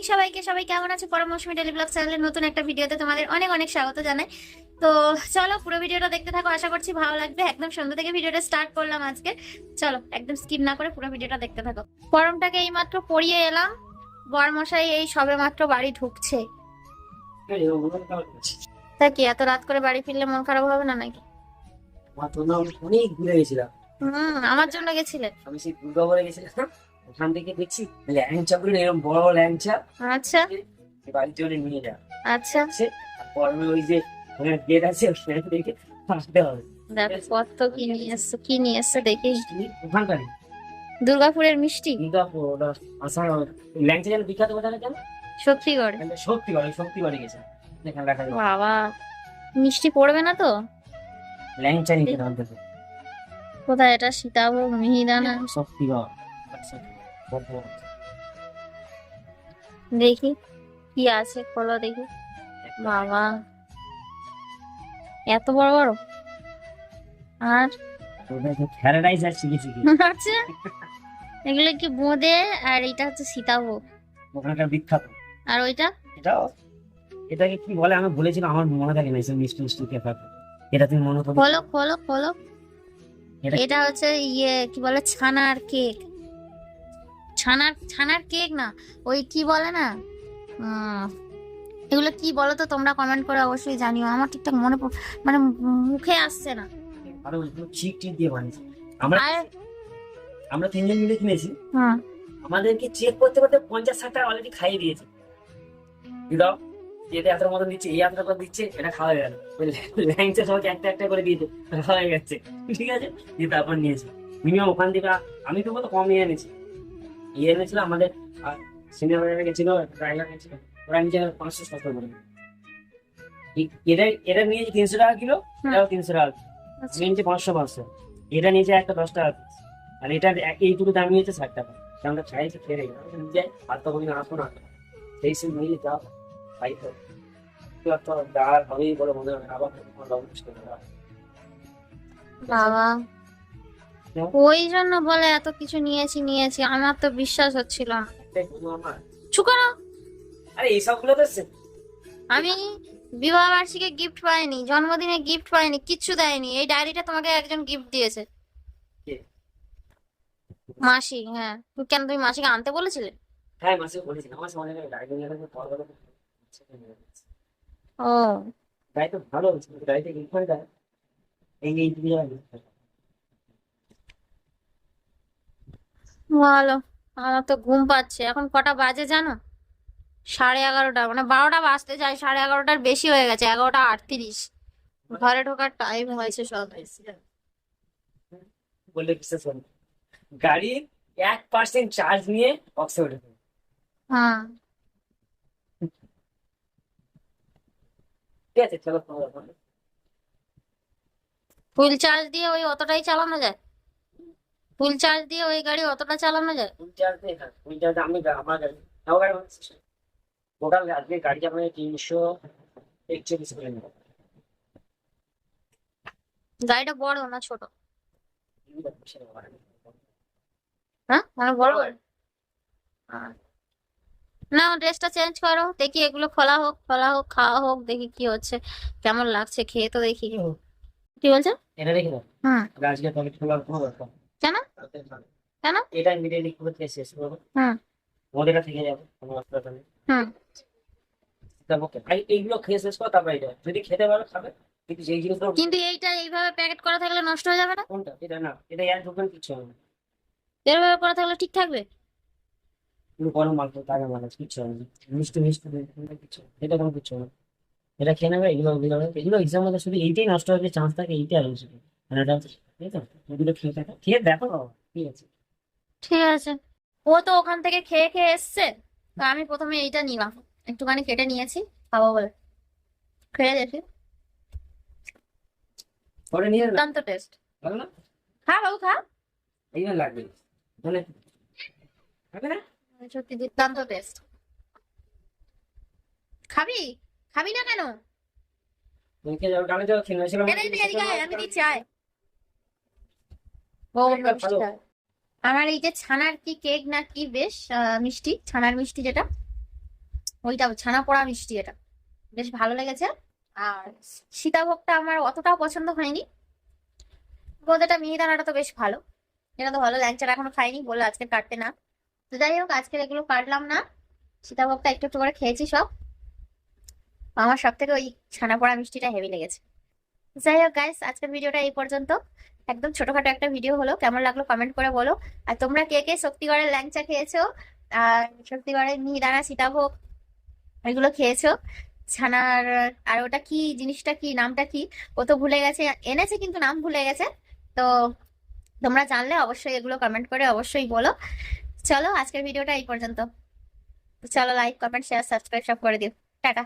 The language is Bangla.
মর্নিং সবাইকে সবাই কেমন আছে? পরমৌসুমি ডেলি ব্লগ চ্যানেলের নতুন একটা ভিডিওতে তোমাদের অনেক অনেক স্বাগত জানাই। তো চলো পুরো ভিডিওটা দেখতে থাকো আশা করছি ভালো লাগবে। একদম সন্ধ্যা থেকে ভিডিওটা স্টার্ট করলাম আজকে। চলো একদম স্কিপ না করে পুরো ভিডিওটা দেখতে থাকো। পরমটাকে এইমাত্র পরিয়ে এলাম। বরমশাই এই সবে মাত্র বাড়ি ঢুকছে। তা কি এত রাত করে বাড়ি ফিরলে মন খারাপ হবে না নাকি? অনেক ঘুরে গেছিলাম। হুম আমার জন্য গেছিলে। আমি সেই দুর্গাপুরে গেছিলাম। ওখান থেকে দেখছি ল্যাংচা গুলো এরকম বড় ল্যাংচা। আচ্ছা। বাড়িতে চলে নিয়ে যা আচ্ছা। আমি ওই যে ওখানে গেট আছে ওখানে দেখে আসতে হবে। কত কি নিয়ে এসছো কি নিয়ে এসছো দেখি তুমি ওখানকারই দুর্গাপুরের মিষ্টি। দুর্গাপুর ওটা আসাম ল্যাংচা যেন বিখ্যাত কোথায় যেন? সত্যিগড়। শক্তি বাড়ি শক্তি বাড়ি গেছে। এখানে রাখা বাবা মিষ্টি পড়বে না তো? ল্যাংচা নিতে কোথায় এটা? সীতাভোগ মিহিদানা? শক্তি দেখি কি আছে খোলো দেখি। বাবা এত বড় বড়? আর? প্যারাডাইজ আর শিখেছি কি? আচ্ছা এগুলো কি বোঁদে? আর এটা হচ্ছে সীতাভোগ। ওখানকার বিখ্যাত। আর ওইটা? এটাও? এটাকে কি বলে? আমি বলেছিলাম আমার মনে থাকে না এসব মিষ্টি মিষ্টি ব্যাপার এটা তুমি মনে করো? খোলো খোলো খোলো এটা- এটা হচ্ছে ইয়ে কি বলে ছানার কেক। ছানার ছানার কেক না ওই কি বলে না এগুলো কি বলো তো তোমরা কমেন্ট করে অবশ্যই জানিও। আমার ঠিকঠাক মনে মানে মুখে আসছে না। আরও চিক টিক দিয়ে বানিয়েছি। আমরা আমরা তিনজন মিলে কিনেছি। হুম আমাদেরকে চেক করতে করতে পঞ্চাশ ষাট টাকা অলরেডি খাইয়ে দিয়েছে। দাও এতে এতটার মতন দিচ্ছে এই এতটা দিচ্ছে এটা খাওয়া গেল। ল্যাংচা সবাইকে একটা একটা করে দিয়েছে খাওয়া গেছে। ঠিক আছে? দিয়ে তারপর নিয়েছি। মিনিমাম ওখান থেকে আমি তো কত কম নিয়ে এনেছি। ইয়ে এনেছিল আমাদের সিনেমা গেছিল ড্রাইভার গেছিল ওরা নিচে পাঁচশো সত্তর করে। এটা এটা নিয়েছে তিনশো টাকা কিলো এটাও তিনশো টাকা আচ্ছা। নিয়েছে পাঁচশো পাঁচশো। এটা নিয়েছে একটা দশ টাকা piece। আর এটা এইটুকু দাম নিয়েছে ষাট টাকা। আমরা চাইছি খেয়ে রেখে নিজে আর তো কোনো আসব না। সেই সব নিয়ে যাও। তাই তো। তো আর হবেই বলে মনে হয় আবার হবে। বাবা। হ্যাঁ? ওই জন্য বলে এত কিছু নিয়েছি নিয়েছি। আমার তো বিশ্বাস হচ্ছিল না। দেখ, আরে এইসব তো আমি বিবাহ বার্ষিকী গিফট পাইনি জন্মদিনে গিফট পাইনি কিচ্ছু দেয়নি। এই ডায়েরিটা তোমাকে একজন গিফট দিয়েছে? মাসি হ্যাঁ। কেন তুমি মাসিকে আনতে বলেছিলে? হ্যাঁ মাসে বলেছিলাম আমার নিয়ে গেলে পর গেলে ও। তো ভালো এই এই দিকে যাবে ভালো আমার তো ঘুম পাচ্ছে। এখন কটা বাজে জানো? সাড়ে এগারোটা মানে বারোটা বাজতে চাই সাড়ে এগারোটার বেশি হয়ে গেছে এগারোটা আটত্রিশ। ঘরে ঢোকার টাইম হয়েছে সব। করুন গাড়ির এক পার্সেন্ট চার্জ নিয়ে হ্যাঁ। ঠিক আছে চলো। ফুল চার্জ দিয়ে ওই অতটাই চালানো যায়? ফুল চার্জ দিয়ে ওই গাড়ি অতটা চালানো যায়? ফুল চার্জ দিয়ে হ্যাঁ ফুল চার্জ আমি আমার গাড়ি। আমার গাড়ি টোটাল আজকে গাড়ি আপনার তিনশো একচল্লিশ করে নেব। গাড়িটা বড় না ছোট? হ্যাঁ মানে বড় না ড্রেসটা চেঞ্জ করো দেখি এগুলো খোলা হোক খোলা হোক খাওয়া হোক দেখি কি হচ্ছে কেমন লাগছে খেয়ে তো দেখি। কি বলছো? এটা হুম। আজকে তোমাকে খোলার কোনো। কেন? এটা ইমিডিয়েটলি করে শেষ করব। হুম। ওদেরটা থেকে যাবে কোনো অসুবিধা নেই। হুম। এইগুলো খেয়ে শেষ করো তারপরে এটা যদি খেতে পারো খাবে। কিন্তু যেই জিনিসগুলো কিন্তু এইটা এইভাবে প্যাকেট করা থাকলে নষ্ট হয়ে যাবে না? কোনটা? এটা না এটা এক ঢুকবেন কিছু হবে না। করা থাকলে ঠিক থাকবে? গরম তাজা কিচ্ছু হবে না। মিষ্টি মিষ্টি কিছু এটা কোনো কিছু হবে। এটা খেয়ে নেবে এগুলো। এগুলো মতো শুধু এইটাই নষ্ট হবে চান্স থাকে এইটাই আর কিছু মানে ঠিক আছে। ও তো ওখান থেকে খেয়ে খেয়ে এসছে। তো আমি প্রথমে এইটা নিলাম। একটুখানি কেটে নিয়েছি খাব বলে। খেয়ে দেখি। পরে নিয়ে না টেস্ট ভালো না? খা বাবু খা। এইগুলো লাগবে। মানে হবে না? সত্যি দুর্দান্ত টেস্ট খাবি? খাবি না কেন? আমি দিচ্ছি আয়। আমার এই যে ছানার কি কেক না কি বেশ মিষ্টি ছানার মিষ্টি যেটা ওইটা ছানা পোড়া মিষ্টি এটা। বেশ ভালো লেগেছে। আর সীতাভোগটা আমার অতটাও পছন্দ হয়নি। বোধটা মিহিদানাটা তো বেশ ভালো। এটা তো ভালো ল্যাংচাটা এখনও খাইনি বলল আজকে কাটতে না। তো যাই হোক আজকে এগুলো কাটলাম না। সীতাভোগটা একটু একটু করে খেয়েছি সব। আমার সব থেকে ওই ছানা পোড়া মিষ্টিটা হেভি লেগেছে। যাই হোক গাইস আজকের ভিডিওটা এই পর্যন্ত। একদম ছোটখাটো একটা ভিডিও হলো। কেমন লাগল কমেন্ট করে বলো। আর তোমরা কে কে শক্তিগড়ের ল্যাংচা খেয়েছো? আর শক্তিগড়ের মিহিদানা সীতাভোগ, এগুলো খেয়েছো? ছানার, আর ওটা কি, জিনিসটা কি, নামটা কি? ও তো ভুলে গেছে, এনেছে কিন্তু নাম ভুলে গেছে। তো তোমরা জানলে অবশ্যই এগুলো কমেন্ট করে অবশ্যই বলো। চলো আজকের ভিডিওটা এই পর্যন্ত। চলো লাইক কমেন্ট শেয়ার সাবস্ক্রাইব সব করে দিও। টাটা।